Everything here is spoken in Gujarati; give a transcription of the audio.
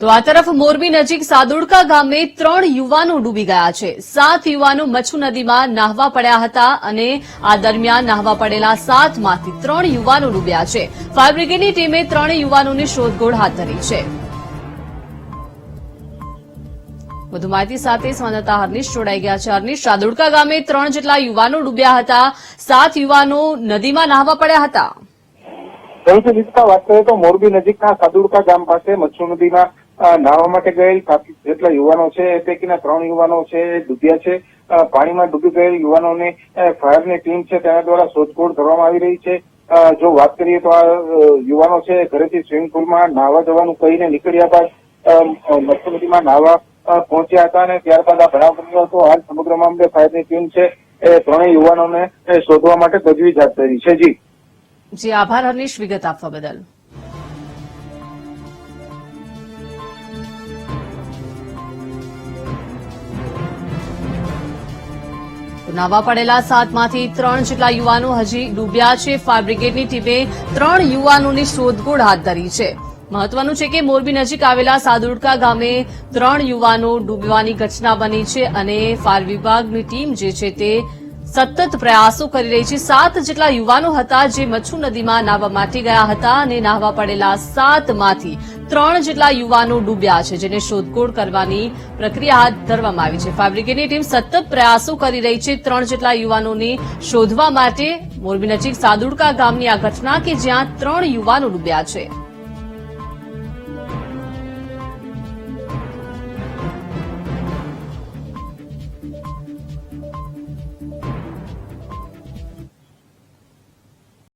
તો આ તરફ મોરબી નજીક સાદુડકા ગામે ત્રણ યુવાનો ડૂબી ગયા છે. સાત યુવાનો મચ્છુ નદીમાં નાહવા પડ્યા હતા અને આ દરમિયાન નાહવા પડેલા સાતમાંથી ત્રણ યુવાનો ડૂબ્યા છે. ફાયર બ્રિગેડની ટીમે ત્રણેય યુવાનોની શોધખોળ હાથ ધરી છે. વધુ માહિતી સાથે સંવાદદાતા હર્નિશ જોડાઈ ગયા છે. હર્નિશ સાદુડકા ગામે ત્રણ જેટલા યુવાનો ડૂબ્યા હતા. સાત યુવાનો નદીમાં નાહવા પડ્યા હતા. સૌથી નિષ્ઠા વાત કરીએ તો મોરબી નજીકના સાદુડકા ગામ પાસે મચ્છુ નદીમાં અ, નાહવા માટે ગયેલ જેટલા યુવાનો છે પૈકીના ત્રણ યુવાનો છે ડૂબ્યા છે પાણીમાં ડૂબી ગયેલ યુવાનોને ફાયરની ટીમ છે તેના દ્વારા શોધખોળ કરવામાં આવી રહી છે. જો વાત કરીએ તો આ યુવાનો છે ઘરેથી સ્વિમિંગ પુલમાં નાહવા જવાનું કહીને નીકળ્યા બાદ અ, નાહવા પહોંચ્યા હતા અને ત્યારબાદ આ બનાવ બન્યો હતો. હાલ સમગ્ર મામલે ફાયરની ટીમ છે એ ત્રણેય યુવાનોને શોધવા માટે તજવીજ હાથ ધરી છે. જી. જી આભાર હર્નિશ વિગત આપવા બદલ. નાવા પડેલા સાતમાંથી ત્રણ જેટલા યુવાનો હજી ડૂબ્યા છે. ફાયર બ્રિગેડની ટીમે ત્રણ યુવાનોની શોધખોળ હાથ ધરી છે. મહત્વનું છે કે મોરબી નજીક આવેલા સાદુડકા ગામે ત્રણ યુવાનો ડૂબવાની ઘટના બની છે અને ફાયર વિભાગની ટીમ જે છે તે સતત પ્રયાસો કરી રહી છે. સાત જેટલા યુવાનો હતા જે મચ્છુ નદીમાં નાહવા માટે ગયા હતા અને નાહવા પડેલા સાતમાંથી ત્રણ જેટલા યુવાનો ડૂબ્યા છે, જેને શોધખોળ કરવાની પ્રક્રિયા હાથ ધરવામાં આવી છે. ફાયર બ્રિગેડની ટીમ સતત પ્રયાસો કરી રહી છે ત્રણ જેટલા યુવાનોને શોધવા માટે. મોરબી નજીક સાદુડકા ગામની આ ઘટના કે જ્યાં ત્રણ યુવાનો ડૂબ્યા છે.